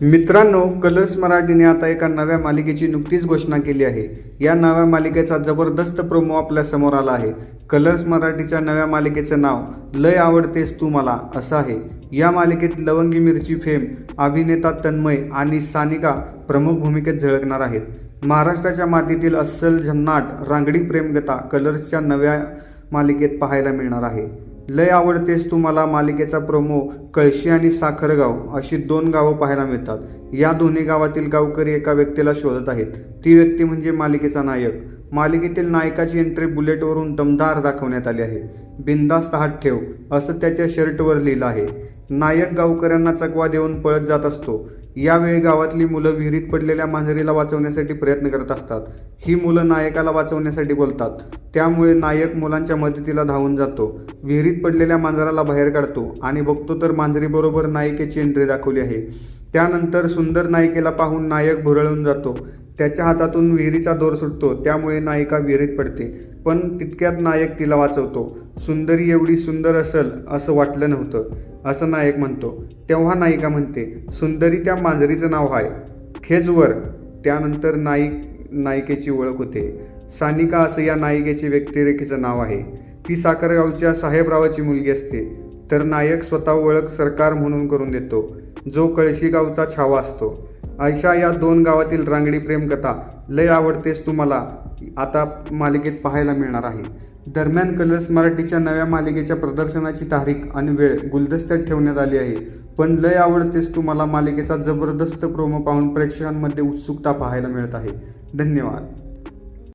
मित्रांनो कलर्स मराठीने आता एका नव्या मालिकेची नुकतीच घोषणा केली आहे. या नव्या मालिकेचा जबरदस्त प्रोमो आपल्यासमोर आला आहे. कलर्स मराठीच्या नव्या मालिकेचं नाव लय आवडतेस तू मला असं आहे. या मालिकेत लवंगी मिरची फेम अभिनेता तन्मय आणि सानिका प्रमुख भूमिकेत झळकणार आहेत. महाराष्ट्राच्या मातीतील अस्सल झन्नाट रांगडी प्रेमगता कलर्सच्या नव्या मालिकेत पाहायला मिळणार आहे. लय आवडतेच तुम्हाला मालिकेचा प्रोमो कळशी आणि साखरगाव अशी दोन गावं पाहायला मिळतात. या दोन्ही गावातील गावकरी एका व्यक्तीला शोधत आहेत. ती व्यक्ती म्हणजे मालिकेचा नायक. मालिकेतील नायकाची एंट्री बुलेटवरून दमदार दाखवण्यात आली आहे. बिंदास्त हात ठेव असं त्याच्या शर्टवर लिहिलं आहे. नायक गावकऱ्यांना चकवा देऊन पळत जात असतो. यावेळी गावातली मुलं विहिरीत पडलेल्या मांजरीला वाचवण्यासाठी प्रयत्न करत असतात. ही मुलं नायकाला वाचवण्यासाठी बोलतात. त्यामुळे नायक मुलांच्या मदतीला धावून जातो. विहिरीत पडलेल्या मांजराला बाहेर काढतो आणि बघतो तर मांजरीबरोबर नायिकेची एंट्री दाखवली आहे. त्यानंतर सुंदर नायिकेला पाहून नायक भुरळून जातो. त्याच्या हातातून विहिरीचा दोर सुटतो. त्यामुळे नायिका विहिरीत पडते. पण तितक्यात नायक तिला वाचवतो. सुंदरी एवढी सुंदर असेल असं वाटलं नव्हतं. असं नायक म्हणतो. तेव्हा नायिका म्हणते सुंदरी त्या मांजरीचं नाव आहे खेचवर त्यानंतर नायिक नायिकेची ओळख होते. सानिका असं या नायिकेचे व्यक्तिरेखेचं नाव आहे. ती साखरगावच्या साहेबरावाची मुलगी असते. तर नायक स्वतः ओळख सरकार म्हणून करून देतो. जो कळशी गावचा छावा असतो. अशा या दोन गावातील रांगडी प्रेमकथा लय आवडतेच तुम्हाला आता मालिकेत पाहायला मिळणार आहे. दरम्यान कलर्स मराठीच्या नव्या मालिकेच्या प्रदर्शनाची तारीख आणि वेळ गुलदस्त्यात ठेवण्यात आली आहे. पण लय आवडतेच तुम्हाला मालिकेचा जबरदस्त प्रोमो पाहून प्रेक्षकांमध्ये उत्सुकता पाहायला मिळत आहे. धन्यवाद.